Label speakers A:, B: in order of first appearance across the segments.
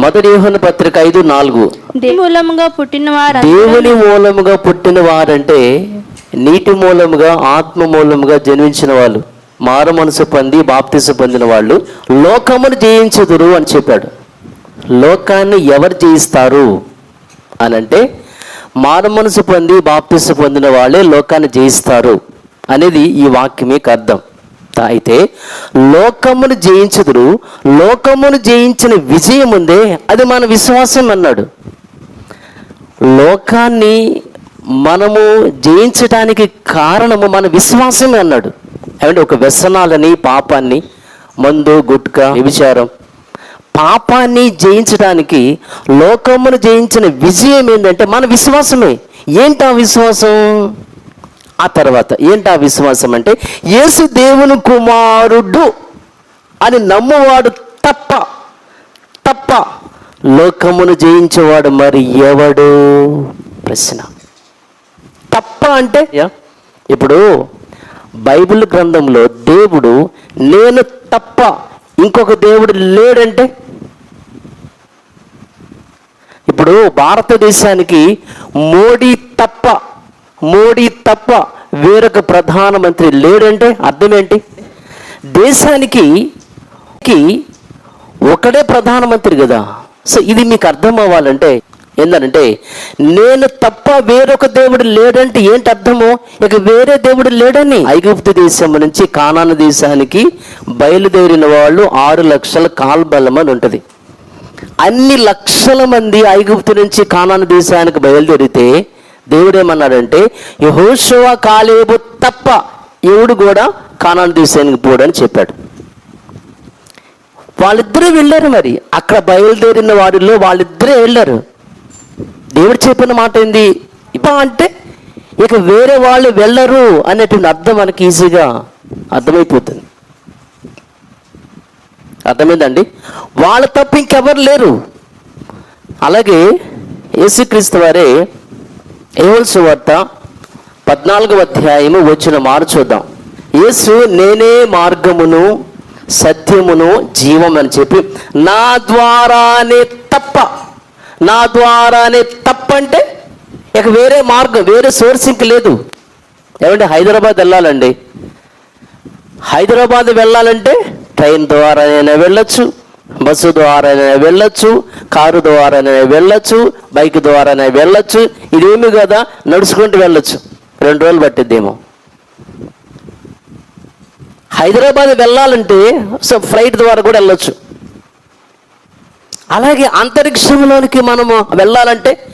A: మొదటి యోహన పత్రిక ఐదు నాలుగు.
B: మూలముగా పుట్టిన వారు
A: దేవుని మూలముగా పుట్టిన వారంటే నీటి మూలముగా ఆత్మ మూలముగా జన్మించిన వాళ్ళు మారు మనసు పొంది బాప్తిసు పొందిన వాళ్ళు లోకమును జయించుదురు అని చెప్పాడు. లోకాన్ని ఎవరు జయిస్తారు? అని అంటే మారు మనసు పొంది బాప్తిసు పొందిన వాళ్ళే లోకాన్ని జయిస్తారు అనేది ఈ వాక్యం యొక్క అర్థం. అయితే లోకమును జయించుదురు లోకమును జయించిన విజయం ఉందే అది మన విశ్వాసం అన్నాడు. లోకాన్ని మనము జయించడానికి కారణము మన విశ్వాసమే అన్నాడు. ఏమంటే ఒక వ్యసనాలని పాపాన్ని మందు గుట్కా విచారం పాపాన్ని జయించడానికి లోకమును జయించిన విజయం ఏంటంటే మన విశ్వాసమే. ఏంటి ఆ విశ్వాసం? ఆ తర్వాత ఏంటి ఆ విశ్వాసం అంటే యేసు దేవుని కుమారుడు అని నమ్మువాడు తప్ప తప్ప లోకమును జయించేవాడు మరి ఎవడు? ప్రశ్న. తప్ప అంటే? యా, ఇప్పుడు బైబిల్ గ్రంథంలో దేవుడు నేను తప్ప ఇంకొక దేవుడు లేడంటే? ఇప్పుడు భారతదేశానికి మోడీ తప్ప మోడీ తప్ప వేరొక ప్రధానమంత్రి లేడంటే అర్థం ఏంటి దేశానికి కి ఒకడే ప్రధానమంత్రి కదా. సో ఇది మీకు అర్థం అవ్వాలంటే ఏంటంటే నేను తప్ప వేరొక దేవుడు లేడంటే ఏంటి అర్థము? ఇక వేరే దేవుడు లేడని. ఐగుప్తు దేశం నుంచి కానాన దేశానికి బయలుదేరిన వాళ్ళు ఆరు లక్షల కాల్బలం అని ఉంటుంది. అన్ని లక్షల మంది ఐగుప్తు నుంచి కానాన దేశానికి బయలుదేరితే దేవుడేమన్నాడంటే యహోశివ కాలేబు తప్ప ఎవడు కూడా కానాను దేశానికి పోడని చెప్పాడు. వాళ్ళిద్దరూ వెళ్ళారు మరి. అక్కడ బయలుదేరిన వారిలో వాళ్ళిద్దరే వెళ్ళారు. దేవుడు చెప్పిన మాట ఏంది? ఇప్ప అంటే ఇక వేరే వాళ్ళు వెళ్ళరు అనేటువంటి అర్థం మనకి ఈజీగా అర్థమైపోతుంది. అర్థమైందండి? వాళ్ళ తప్ప ఇంకెవరు లేరు. అలాగే యేసుక్రీస్తు వారే ఏవల్సు వార్త పద్నాలుగవ అధ్యాయము వచ్చిన మారు చూద్దాం. యేసు నేనే మార్గమును సత్యమును జీవం అని చెప్పి నా ద్వారానే తప్ప నా ద్వారానే తప్ప అంటే ఇక వేరే మార్గం వేరే సోర్స్ ఇంక లేదు. ఏమంటే హైదరాబాద్ వెళ్ళాలండి. హైదరాబాద్ వెళ్ళాలంటే ట్రైన్ ద్వారానైనా వెళ్ళొచ్చు బస్సు ద్వారానే వెళ్ళొచ్చు కారు ద్వారానే వెళ్ళొచ్చు బైక్ ద్వారానే వెళ్ళొచ్చు. ఇదేమి కదా? నడుచుకుంటూ వెళ్ళొచ్చు. రెండు రోజులు పట్టిద్దేమో. హైదరాబాద్ వెళ్ళాలంటే సో ఫ్లైట్ ద్వారా కూడా వెళ్ళొచ్చు. అలాగే అంతరిక్షంలోనికి మనము వెళ్ళాలంటే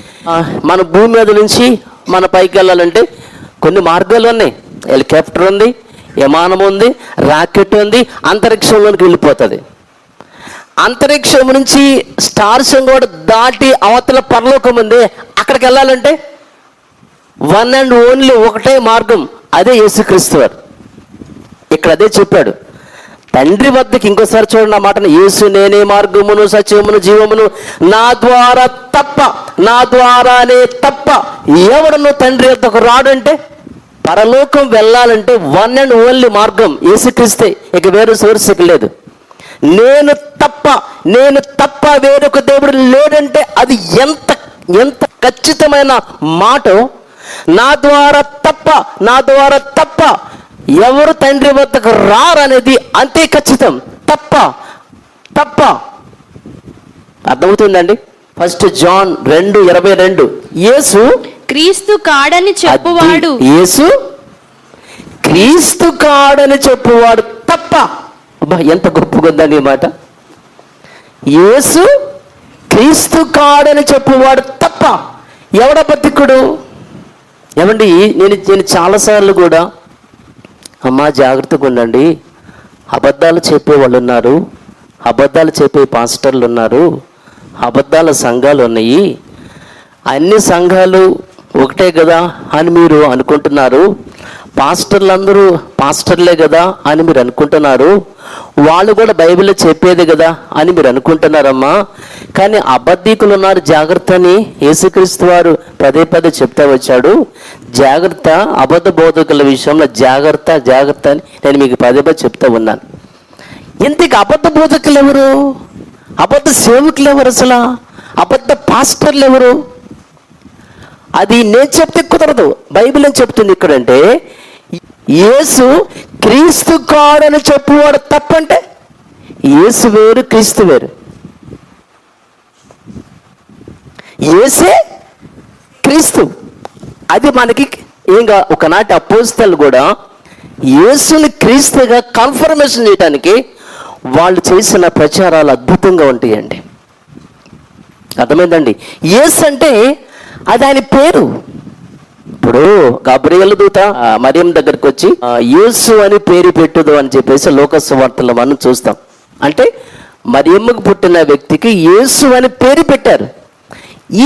A: మన భూమి మీద నుంచి మన పైకి వెళ్ళాలంటే కొన్ని మార్గాలు ఉన్నాయి. హెలికాప్టర్ ఉంది విమానం ఉంది రాకెట్ ఉంది అంతరిక్షంలోనికి వెళ్ళిపోతుంది. అంతరిక్షం నుంచి స్టార్స్ కూడా దాటి అవతల పరలోకం ఉంది. అక్కడికి వెళ్ళాలంటే వన్ అండ్ ఓన్లీ ఒకటే మార్గం అదే యేసుక్రీస్తు వారు. ఇక్కడ అదే చెప్పాడు. తండ్రి వద్దకి ఇంకోసారి చూడండి ఆ మాటను. యేసు నేనే మార్గమును సత్యమును జీవమును. నా ద్వారా తప్ప నా ద్వారానే తప్ప ఎవడను తండ్రి వద్దకు రాడంటే పరలోకం వెళ్ళాలంటే వన్ అండ్ ఓన్లీ మార్గం యేసుక్రీస్తే. ఇక వేరే సోర్స్ లేదు. నేను తప్ప నేను తప్ప వేరొక దేవుడు లేడంటే అది ఎంత ఎంత ఖచ్చితమైన మాట నా ద్వారా తప్ప నా ద్వారా తప్ప ఎవరు తండ్రి వద్దకు రారనేది అంతే ఖచ్చితం. తప్ప తప్ప. అర్థమవుతుందండి? ఫస్ట్ జాన్ రెండు ఇరవై రెండు. యేసు
B: క్రీస్తు కాడని చెప్పువాడు.
A: యేసు క్రీస్తు కాడని చెప్పువాడు తప్ప అబ్బా ఎంత గొప్పగా ఉందండి మాట? యేసు క్రీస్తు కాడని చెప్పువాడు తప్ప ఎవడ బతికుడు ఏమండి నేను నేను చాలాసార్లు కూడా అమ్మా జాగ్రత్తగా ఉండండి. అబద్ధాలు చెప్పే వాళ్ళు ఉన్నారు అబద్ధాలు చెప్పే పాస్టర్లు ఉన్నారు అబద్ధాల సంఘాలు ఉన్నాయి. అన్ని సంఘాలు ఒకటే కదా అని మీరు అనుకుంటున్నారు. పాస్టర్లు అందరూ పాస్టర్లే కదా అని మీరు అనుకుంటున్నారు. వాళ్ళు కూడా బైబిల్లో చెప్పేది కదా అని మీరు అనుకుంటున్నారమ్మా. కానీ అబద్ధికులు ఉన్నారు జాగ్రత్త అని యేసుక్రీస్తు వారు పదే పదే చెప్తా వచ్చాడు. జాగ్రత్త అబద్ధ బోధకుల విషయంలో జాగ్రత్త జాగ్రత్త అని నేను మీకు పదే పదే చెప్తా ఉన్నాను. ఇంతకు అబద్ధ బోధకులు ఎవరు? అబద్ధ సేవకులు ఎవరు అసలు? అబద్ధ పాస్టర్లు ఎవరు? అది నేను చెప్తే కుదరదు. బైబిల్ ఏం చెప్తుంది ఇక్కడంటే యేసు క్రీస్తు కాడని చెప్పువాడు తప్పంటే యేసు వేరు క్రీస్తు వేరు. యేసే క్రీస్తు. అది మనకి ఇంకా ఒకనాటి అపోస్తలు కూడా యేసుని క్రీస్తుగా కన్ఫర్మేషన్ చేయడానికి వాళ్ళు చేసిన ప్రచారాలు అద్భుతంగా ఉంటాయండి. అర్థమైందండి? యేసు అంటే అది ఆయన పేరు. ఇప్పుడు గబ్రియల్ దూత మరియం దగ్గరికి వచ్చి యేసు అని పేరు పెట్టుదు అని చెప్పేసి లోకస్ వార్తలు మనం చూస్తాం. అంటే మరియమ్మకు పుట్టిన వ్యక్తికి యేసు అని పేరు పెట్టారు.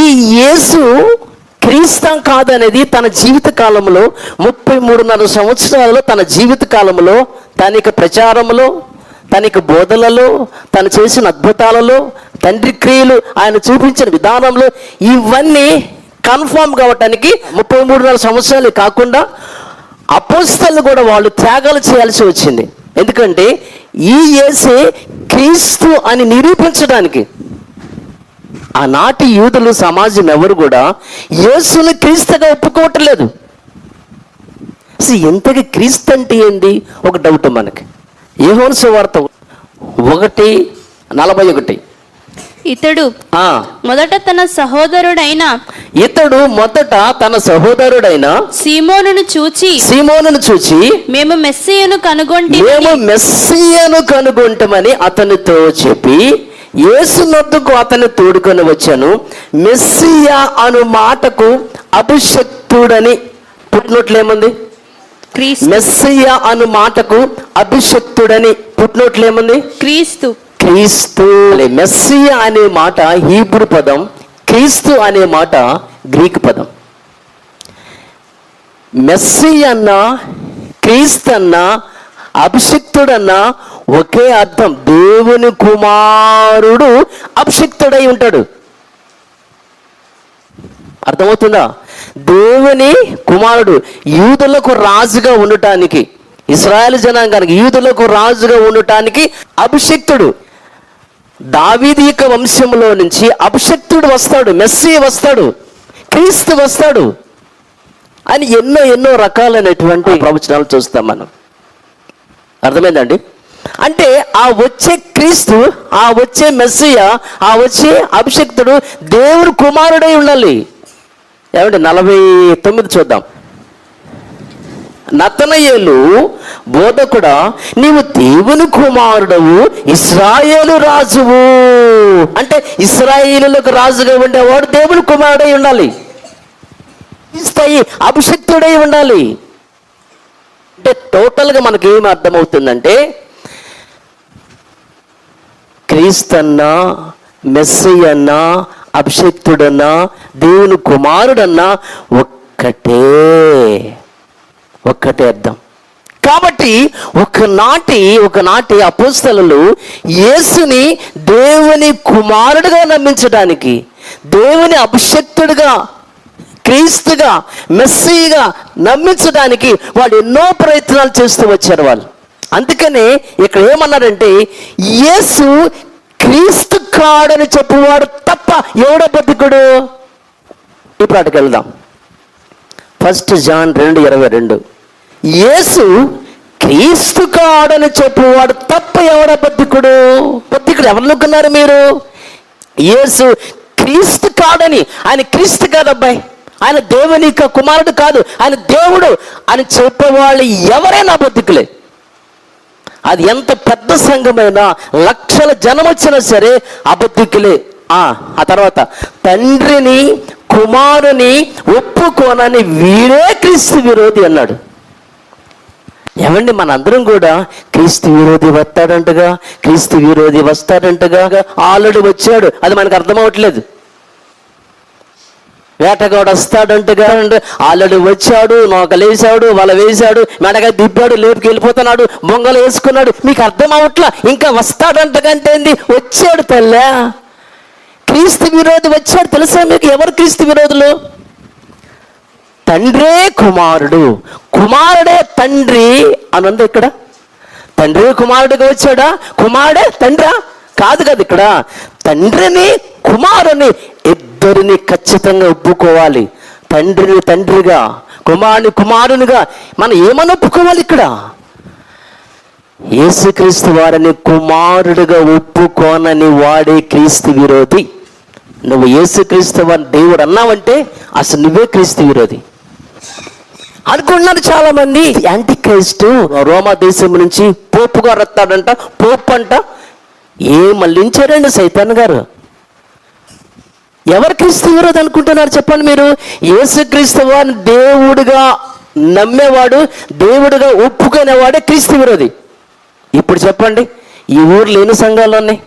A: ఈ యేసు క్రీస్తం కాదనేది తన జీవిత కాలంలో ముప్పై మూడున్నర సంవత్సరాలలో తన జీవిత కాలంలో తన యొక్క ప్రచారంలో తన యొక్క బోధలలో తను చేసిన అద్భుతాలలో తండ్రి క్రియలు ఆయన చూపించిన విధానంలో ఇవన్నీ కన్ఫామ్ కావటానికి ముప్పై మూడు నాలుగు సంవత్సరాలు కాకుండా అపోస్తలు కూడా వాళ్ళు త్యాగాలు చేయాల్సి వచ్చింది. ఎందుకంటే ఈ ఏసే క్రీస్తు అని నిరూపించడానికి ఆనాటి యూదులు సమాజం ఎవరు కూడా యేసుని క్రీస్తుగా ఒప్పుకోవట్లేదు అసలు క్రీస్తు అంటే ఏంది? ఒక డౌట్ మనకి. ఏహోన్ సువార్త ఒకటి నలభై ఒకటి.
B: ఇతడు మొదట తన సహోదరుడైన
A: ఇతడు మొదట తన సహోదరుడైన
B: సీమోనును చూచి
A: సీమోనును చూచి
B: మేము మెస్సియను కనుగొంటి
A: మేము మెస్సియను కనుగొంటామని అతనితో చెప్పి యేసు నొద్దుకు అతన్ని తోడుకొని వచ్చాను. మెస్సియా అను మాటకు అభిషక్తుడని పుట్టినట్లేముంది? మెస్సియా అను మాటకు అభిషక్తుడని పుట్టినట్లేముంది?
B: క్రీస్తు.
A: క్రీస్తు అనే మెస్సియా అనే మాట హీబ్రు పదం క్రీస్తు అనే మాట గ్రీక్ పదం. మెస్సి అన్న క్రీస్తు అన్న అభిషిక్తుడన్న ఒకే అర్థం దేవుని కుమారుడు అభిషిక్తుడై ఉంటాడు. అర్థమవుతుందా? దేవుని కుమారుడు యూదులకు రాజుగా ఉండటానికి ఇస్రాయల్ జనాంగానికి యూదులకు రాజుగా ఉండటానికి అభిషిక్తుడు. దావీదీక వంశంలో నుంచి అభిషక్తుడు వస్తాడు మెస్సీ వస్తాడు క్రీస్తు వస్తాడు అని ఎన్నో ఎన్నో రకాలైనటువంటి ప్రవచనాలు చూస్తాం మనం. అర్థమైందండి? అంటే ఆ వచ్చే క్రీస్తు ఆ వచ్చే మెస్సియ ఆ వచ్చే అభిషక్తుడు దేవుడు కుమారుడై ఉండాలి. ఏమంటే నలభై తొమ్మిది చూద్దాం. నతనయేలు బోధకుడా నీవు దేవుని కుమారుడవు ఇస్రాయేలు రాజువు. అంటే ఇస్రాయేలులకు రాజుగా ఉండేవాడు దేవుని కుమారుడై ఉండాలి. స్థాయి అభిషక్తుడై ఉండాలి. అంటే టోటల్గా మనకి ఏమి అర్థమవుతుందంటే క్రీస్తన్నా మెస్సయ్యన్నా అన్నా అభిషక్తుడన్నా దేవుని కుమారుడన్నా ఒక్కటే ఒక్కటే అర్థం కాబట్టి ఒకనాటి ఒకనాటి అపుస్తలు యేసుని దేవుని కుమారుడుగా నమ్మించడానికి దేవుని అభిషక్తుడిగా క్రీస్తుగా మెస్సీగా నమ్మించడానికి వాళ్ళు ఎన్నో ప్రయత్నాలు చేస్తూ వచ్చారు వాళ్ళు. అందుకనే ఇక్కడ ఏమన్నారంటే యేసు క్రీస్తు కాడని చెప్పువాడు తప్ప ఎవడ బతుకుడు ఇప్పుడు అటుకెళ్దాం. ఫస్ట్ జాన్ రెండు ఇరవై రెండు. యేసు క్రీస్తు కాడని చెప్పువాడు తప్ప ఎవడ బతుకుడు బద్ధికుడు ఎవరు అనుకున్నారు మీరు? యేసు క్రీస్తు కాడని. ఆయన క్రీస్తు కాదబ్బాయి. ఆయన దేవుని యొక్క కుమారుడు కాదు. ఆయన దేవుడు అని చెప్పేవాళ్ళు ఎవరైనా బతుకులే అది ఎంత పెద్ద సంఘమైనా లక్షల జనం వచ్చినా సరే అబద్ధికులే. ఆ ఆ తర్వాత తండ్రిని కుమారుని ఒప్పుకోనని వీడే క్రీస్తు విరోధి అన్నాడు. ఏమండి మనందరం కూడా క్రీస్తు విరోధి వస్తాడంటగా క్రీస్తు విరోధి వస్తాడంటగా ఆల్రెడీ వచ్చాడు. అది మనకు అర్థం వేటగాడు వస్తాడంటగా ఆల్రెడీ వచ్చాడు నోకలేసాడు వల వేశాడు మెడగా దిబ్బాడు లేపుకి వెళ్ళిపోతున్నాడు బొంగలు వేసుకున్నాడు. మీకు అర్థం అవట్లా ఇంకా వస్తాడంటగంటే ఏంది? వచ్చాడు తల్లే. క్రీస్తు విరోధి వచ్చాడు. తెలుసా మీకు? ఎవరు క్రీస్తు విరోధులు? తండ్రే కుమారుడు. కుమారుడే తండ్రి అనుంది ఇక్కడ. తండ్రి కుమారుడుగా వచ్చాడా? కుమారుడే తండ్రా? కాదు కదా ఇక్కడ. తండ్రిని కుమారుని ఇద్దరిని ఖచ్చితంగా ఒప్పుకోవాలి. తండ్రిని తండ్రిగా కుమారుని కుమారునిగా మనం ఏమని ఒప్పుకోవాలి ఇక్కడ? యేసుక్రీస్తు వారిని కుమారుడిగా ఒప్పుకోనని వాడే క్రీస్తు విరోధి. నువ్వు యేసుక్రీస్తు వారిని దేవుడు అన్నావంటే అసలు నువ్వే క్రీస్తు విరోధి. అనుకుంటున్నారు చాలా మంది యాంటీ క్రైస్ట్ రోమా దేశం నుంచి పోపు గారు వస్తాడంట పోపు అంట ఏ మళ్ళించారండి సైతాన్ గారు? ఎవరు క్రీస్తు విరోధి అనుకుంటున్నారు చెప్పండి మీరు? యేసుక్రీస్తు వారిని దేవుడుగా నమ్మేవాడు దేవుడుగా ఒప్పుకునేవాడే క్రీస్తు విరోధి. ఇప్పుడు చెప్పండి ఈ ఊర్లో ఎన్ని సంఘాలు ఉన్నాయి?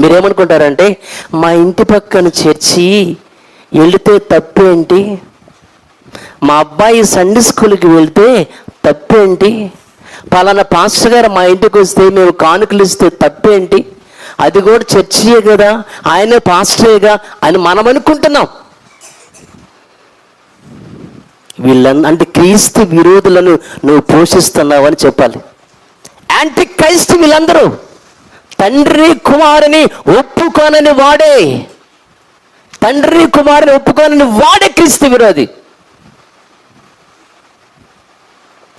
A: మీరేమనుకుంటారంటే మా ఇంటి పక్కన చర్చి వెళితే తప్పేంటి మా అబ్బాయి సండే స్కూల్కి వెళ్తే తప్పేంటి? పలానా పాస్టర్ గారు మా ఇంటికి వస్తే మేము కానుకలు ఇస్తే తప్పేంటి? అది కూడా చర్చియే కదా ఆయనే పాస్టరేగా అని మనం అనుకుంటున్నాం. వీళ్ళన్ అంటే క్రీస్తు విరోధులను నువ్వు పోషిస్తున్నావు అని చెప్పాలి. యాంటీ క్రైస్ట్ వీళ్ళందరూ తండ్రి కుమారుని ఒప్పుకోనని వాడే. తండ్రి కుమారుని ఒప్పుకోనని వాడే క్రీస్తు విరోధి.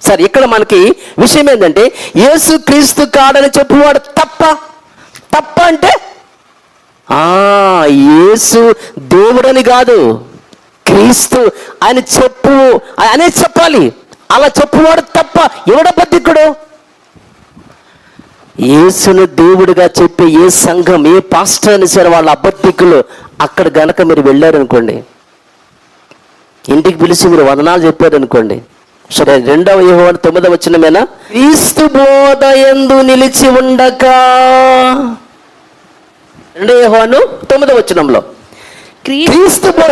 A: సరే ఇక్కడ మనకి విషయం ఏంటంటే యేసు క్రీస్తు కాడని చెప్పువాడు తప్ప తప్ప అంటే ఆ యేసు దేవుడని కాదు క్రీస్తు అని చెప్పు అనే చెప్పాలి. అలా చెప్పువాడు తప్ప ఎవడబద్ధికుడు యేసును దేవుడిగా చెప్పే ఏ సంఘం ఏ పాస్టర్ అని సరే వాళ్ళ అబద్ధికులు అక్కడ గనక మీరు వెళ్ళారనుకోండి ఇంటికి పిలిచి మీరు వదనాలు చెప్పారనుకోండి సరే రెండవ యోహాను తొమ్మిదవ వచ్చినమేనా క్రీస్తు బోధ ఎందు నిలిచి ఉండక. రెండవ యోహాను తొమ్మిదవ వచనంలో.
B: క్రీస్తు
A: క్రీస్తు బోధ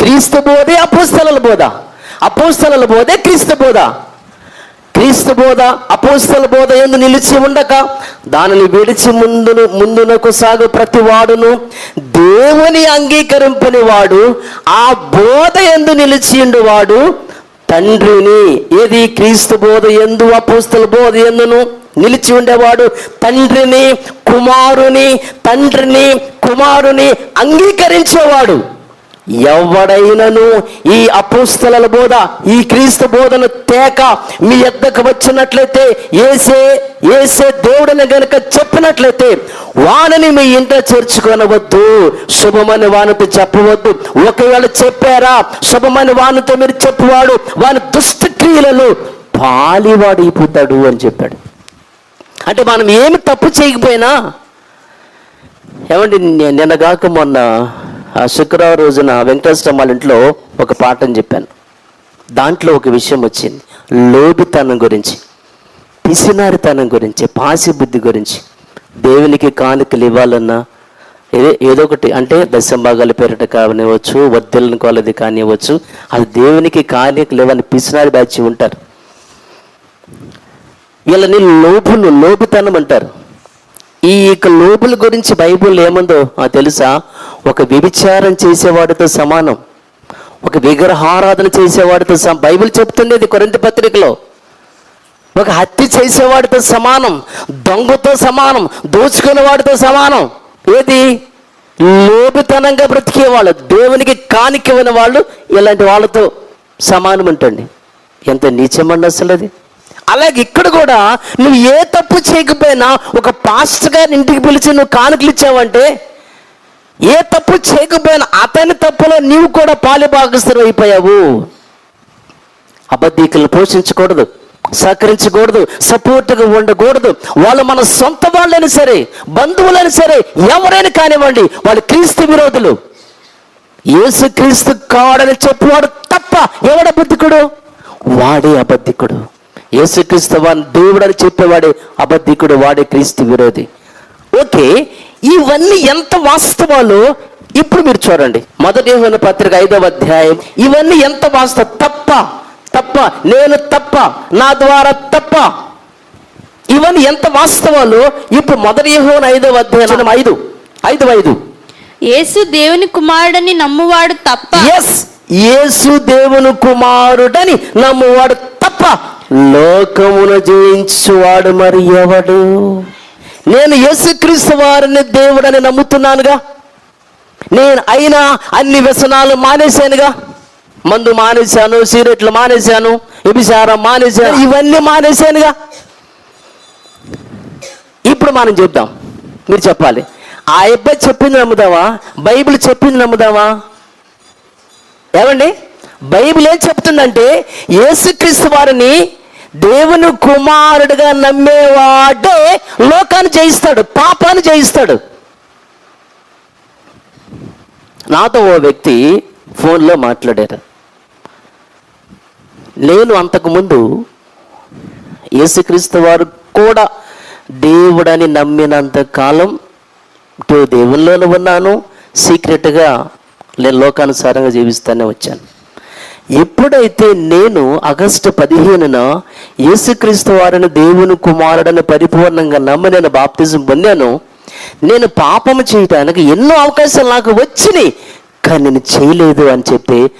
A: క్రీస్తు బోధే అపోస్తల బోధ. అపోస్తల బోధే క్రీస్తు బోధ. క్రీస్తు బోధ అపోస్తల బోధ ఎందు నిలిచి ఉండక. దానిని విడిచి ముందును ముందునకు సాగు ప్రతి వాడును దేవుని అంగీకరింపని వాడు ఆ బోధ ఎందు నిలిచిండు వాడు తండ్రిని ఏది క్రీస్తు బోధ ఎందు అపోస్తుల బోధ ఎందును? నిలిచి ఉండేవాడు తండ్రిని కుమారుని తండ్రిని కుమారుని అంగీకరించేవాడు. ఎవడైనను ఈ అపోస్తల బోధ ఈ క్రీస్తు బోధను తేక మీ ఎద్దకు వచ్చినట్లయితే ఏసే ఏసే దేవుడని గనుక చెప్పినట్లయితే వానని మీ ఇంట చేర్చుకొనవద్దు. శుభమని వానితో చెప్పవద్దు. ఒకవేళ చెప్పారా శుభమని వానితో మీరు చెప్పువాడు వాని దుష్టక్రియలలో పాలివాడైపోతాడు అని చెప్పాడు. అంటే మనం ఏమి తప్పు చేయకపోయినా ఏమండి నిన్నగాక మొన్న ఆ శుక్రవారం రోజున వెంకటేశ్వరం వాళ్ళ ఇంట్లో ఒక పాఠం చెప్పాను. దాంట్లో ఒక విషయం వచ్చింది. లోబితనం గురించి పిసినారితనం గురించి పాసి బుద్ధి గురించి. దేవునికి కానుకలు ఇవ్వాలన్నా ఏదో ఏదో ఒకటి అంటే దశంభాగాల పేరిట కానివ్వచ్చు వద్దెలను కొలది కానివ్వచ్చు అది దేవునికి కానుకలు ఇవ్వని పిసినారి బ్యాచి ఉంటారు. వీళ్ళని లోపులు లోబితనం అంటారు. ఈ యొక్క లోపుల గురించి బైబిల్ ఏముందో ఆ తెలుసా? ఒక వ్యభిచారం చేసేవాడితో సమానం. ఒక విగ్రహారాధన చేసేవాడితో సమ బైబిల్ చెప్తుండేది కొరింత పత్రికలో. ఒక హత్య చేసేవాడితో సమానం దొంగతో సమానం దోచుకునే వాడితో సమానం. ఏది? లోబితనంగా బ్రతికేవాళ్ళు దేవునికి కానికివ్వని వాళ్ళు ఇలాంటి వాళ్ళతో సమానం అంటండి ఎంత నీచమండి అసలు అది అలాగే ఇక్కడ కూడా నువ్వు ఏ తప్పు చేయకపోయినా ఒక పాస్టర్ గారిని ఇంటికి పిలిచి నువ్వు కానుకలు ఇచ్చావంటే ఏ తప్పు చేయకపోయినా అతని తప్పులో నీవు కూడా పాలిభాగస్థులు అయిపోయావు. అబద్ధీకులను పోషించకూడదు సహకరించకూడదు సపోర్ట్గా ఉండకూడదు. వాళ్ళు మన సొంత వాళ్ళైనా సరే బంధువులైనా సరే ఎవరైనా కానివ్వండి వాళ్ళు క్రీస్తు విరోధులు. యేసు క్రీస్తు కాడని చెప్పువాడు తప్ప ఎవడ బుద్ధికుడు వాడే అబద్ధికుడు. యేసుక్రీస్తు వాని దేవుడు అని చెప్పేవాడే అబద్ధికుడు వాడే క్రీస్తు విరోధి. ఓకే ఇవన్నీ ఎంత వాస్తవాలు ఇప్పుడు మీరు చూడండి. మొదటి యోహాను పత్రిక ఐదవ అధ్యాయం ఇవన్నీ ఎంత వాస్తవం? తప్ప తప్ప నేను తప్ప నా ద్వారా తప్ప. ఇవన్నీ ఎంత వాస్తవాలు ఇప్పుడు మొదటి యోహాను ఐదవ అధ్యాయం ఐదు ఐదు ఐదు.
B: యేసు దేవుని కుమారుడని నమ్మువాడు తప్ప.
A: ఎస్ యేసు దేవుని కుమారుడని నమ్మువాడు తప్ప. లోకమును జయించువాడు మరి ఎవడు? నేను యేసుక్రీస్తు వారిని దేవుడని నమ్ముతున్నానుగా. నేను అయినా అన్ని వ్యసనాలు మానేశానుగా. మందు మానేశాను సిగరెట్లు మానేశాను వ్యభిచారం మానేశాను ఇవన్నీ మానేశానుగా. ఇప్పుడు మనం చెప్దాం మీరు చెప్పాలి. ఆ అబ్బాయి చెప్పింది నమ్ముదామా? బైబిల్ చెప్పింది నమ్ముదామా? ఏమండి? బైబిల్ ఏం చెప్తుందంటే యేసుక్రీస్తు వారిని దేవుని కుమారుడిగా నమ్మేవాడే లోకాన్ని జయిస్తాడు పాపాన్ని జయిస్తాడు. నాతో ఓ వ్యక్తి ఫోన్లో మాట్లాడారు. నేను అంతకుముందు యేసుక్రీస్తు వారు కూడా దేవుడని నమ్మినంత కాలం ఇటు దేవుల్లోనే ఉన్నాను. సీక్రెట్గా నేను లోకానుసారంగా జీవిస్తానే వచ్చాను. ఎప్పుడైతే నేను ఆగస్టు పదిహేనున యేసుక్రీస్తు వారిని దేవుని కుమారుడని పరిపూర్ణంగా నమ్మి నేను బాప్తిజం పొందాను నేను పాపము చేయటానికి ఎన్నో అవకాశాలు నాకు వచ్చినాయి కానీ నేను చేయలేదు అని చెప్తే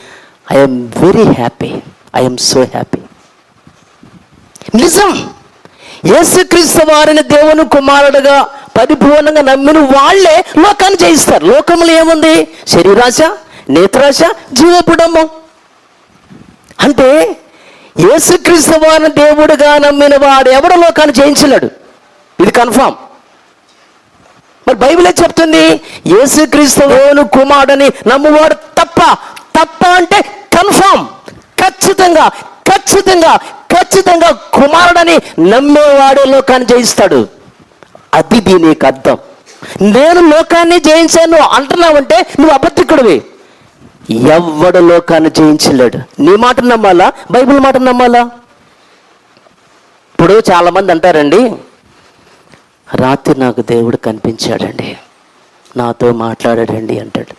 A: I'm very happy I'm so happy నిజం. యేసుక్రీస్తు వారిని దేవుని కుమారుడుగా పరిపూర్ణంగా నమ్మిన వాళ్ళే లోకాన్ని జయిస్తారు. లోకంలో ఏముంది? శరీరాశ నేత్రాశ జీవపుడమ్మం అంటే యేసుక్రీస్తు వారిని దేవుడుగా నమ్మిన వాడు ఎవడు లోకాన్ని జయించలేడు? ఇది కన్ఫామ్ మరి బైబిలే చెప్తుంది? యేసుక్రీస్తు కుమారుడని నమ్మువాడు తప్ప తప్ప అంటే కన్ఫామ్ ఖచ్చితంగా ఖచ్చితంగా ఖచ్చితంగా కుమారుడని నమ్మేవాడే లోకాన్ని జయిస్తాడు. అది దీనికి అర్థం. నేను లోకాన్ని జయించాను అంటున్నావంటే నువ్వు అబద్ధికుడివి. ఎవ్వడు లోకాన్ని జయించలేడు. నీ మాట నమ్మాలా? బైబిల్ మాట నమ్మాలా? ఇప్పుడు చాలామంది అంటారండి రాత్రి నాకు దేవుడు కనిపించాడండి నాతో మాట్లాడాడండి అంటాడు.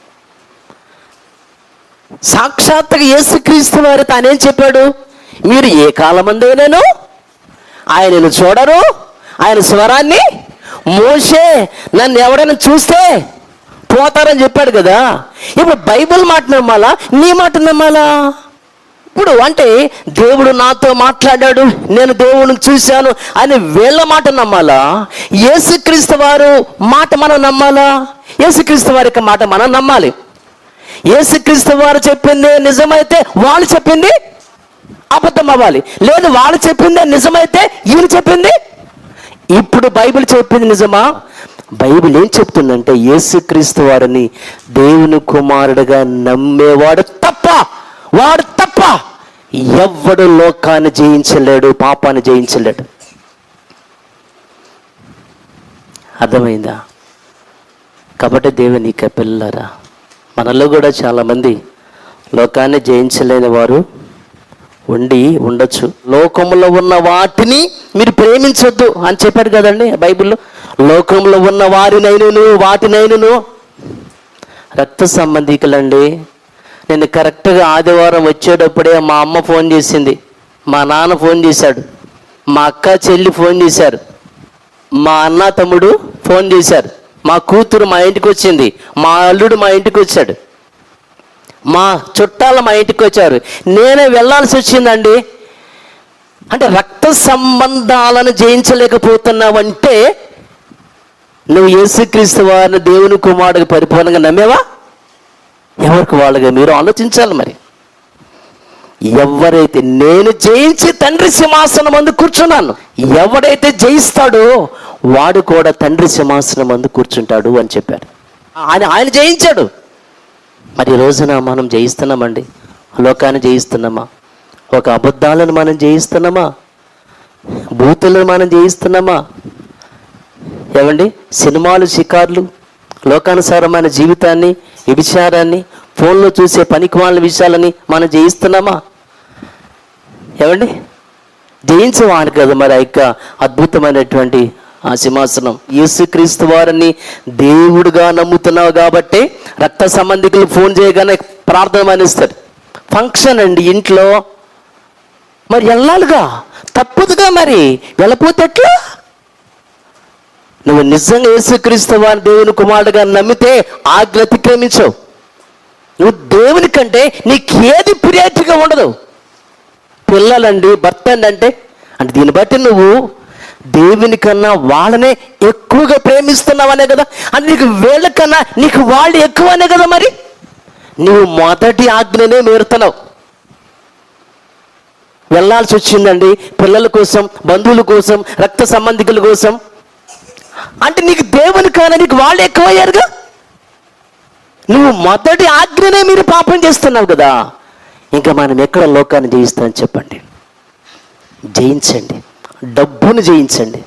A: సాక్షాత్తుగా యేసుక్రీస్తు వారు తానేం చెప్పాడు? మీరు ఏ కాలమందైనాను? ఆయనను చూడరు. ఆయన స్వరాన్ని మోసే నన్ను ఎవడైనా చూస్తే పోతారని చెప్పాడు కదా. ఇప్పుడు బైబిల్ మాట నమ్మాలా? నీ మాట నమ్మాలా? ఇప్పుడు అంటే దేవుడు నాతో మాట్లాడాడు నేను దేవుడిని చూశాను అని వీళ్ళ మాట నమ్మాలా? యేసుక్రీస్తు వారు మాట మనం నమ్మాలా? యేసుక్రీస్తు వారి యొక్క మాట మనం నమ్మాలి. యేసుక్రీస్తు వారు చెప్పింది నిజమైతే వాళ్ళు చెప్పింది అబద్ధం అవ్వాలి. లేదు వాళ్ళు చెప్పిందే నిజమైతే ఈయన చెప్పింది. ఇప్పుడు బైబిల్ చెప్పింది నిజమా? బైబిల్ ఏం చెప్తుందంటే యేసుక్రీస్తు వారిని దేవుని కుమారుడుగా నమ్మేవాడు తప్ప వాడు తప్ప ఎవడు లోకాన్ని జయించలేడు పాపాన్ని జయించలేడు. అర్థమైందా? కాబట్టి దేవుని ఇక పిల్లరా మనలో కూడా చాలామంది లోకాన్ని జయించలేని వారు ఉండి ఉండొచ్చు. లోకంలో ఉన్న వాటిని మీరు ప్రేమించొద్దు అని చెప్పాడు కదండి బైబిల్లో. లోకంలో ఉన్న వారినైనను వాటినైనను రక్త సంబంధికులండి. నేను కరెక్ట్గా ఆదివారం వచ్చేటప్పుడే మా అమ్మ ఫోన్ చేసింది. మా నాన్న ఫోన్ చేశాడు. మా అక్క చెల్లి ఫోన్ చేశారు. మా అన్న తమ్ముడు ఫోన్ చేశారు. మా కూతురు మా ఇంటికి వచ్చింది. మా అల్లుడు మా ఇంటికి వచ్చాడు. మా చుట్టాలు మా ఇంటికి వచ్చారు. నేనే వెళ్ళాల్సి వచ్చిందండి. అంటే రక్త సంబంధాలను జయించలేకపోతున్నావంటే నువ్వు యేసుక్రీస్తు వారిని దేవుని కుమారుడికి పరిపూర్ణంగా నమ్మేవా? ఎవరికి వాళ్ళగా మీరు ఆలోచించాలి మరి. ఎవరైతే నేను జయించి తండ్రి సింహాసనం మందు కూర్చున్నాను ఎవడైతే జయిస్తాడో వాడు కూడా తండ్రి సింహాసనం మందు కూర్చుంటాడు అని చెప్పారు. ఆయన ఆయన జయించాడు. మరి రోజున మనం జయిస్తున్నామండి? లోకాన్ని జయిస్తున్నామా? ఒక అబద్ధాలను మనం జయిస్తున్నామా? భూతులను మనం జయిస్తున్నామా? ఏమండి? సినిమాలు షికార్లు లోకానుసారమైన జీవితాన్ని విభిచారాన్ని ఫోన్లో చూసే పనికి వాళ్ళ విషయాలని మనం జయిస్తున్నామా? ఏమండి? జయించేవారు కదా మరి ఆ యొక్క అద్భుతమైనటువంటి ఆ సింహాసనం. యేసుక్రీస్తు వారిని దేవుడుగా నమ్ముతున్నావు కాబట్టి రక్త సంబంధికులు ఫోన్ చేయగానే ప్రార్థన మానేస్తారు. ఫంక్షన్ అండి ఇంట్లో. మరి వెళ్ళాలిగా? తప్పదుగా మరి. వెళ్ళపోతే ఎట్లా? నువ్వు నిజంగా యేసుక్రీస్తు వారి దేవుని కుమారుడుగా నమ్మితే ఆజ్ఞ అతిక్రమించవు. నువ్వు దేవుని కంటే నీకేది ప్రియాటిగా ఉండదు. పిల్లలండి భర్త అండి అంటే అంటే దీన్ని బట్టి నువ్వు దేవుని కన్నా వాళ్ళనే ఎక్కువగా ప్రేమిస్తున్నావనే కదా? అంటే నీకు వీళ్ళకన్నా నీకు వాళ్ళు ఎక్కువనే కదా మరి? నువ్వు మొదటి ఆజ్ఞనే మేరుతున్నావు. వెళ్ళాల్సి వచ్చిందండి పిల్లల కోసం బంధువుల కోసం రక్త సంబంధికుల కోసం. అంటే నీకు దేవుని కానీ నీకు వాళ్ళు ఎక్కువయ్యారుగా? నువ్వు మొదటి ఆజ్ఞనే మీరు పాపం చేస్తున్నావు కదా. ఇంకా మనం ఎక్కడ లోకాన్ని జయిస్తామని చెప్పండి? జయించండి. డబ్బును జయించండి.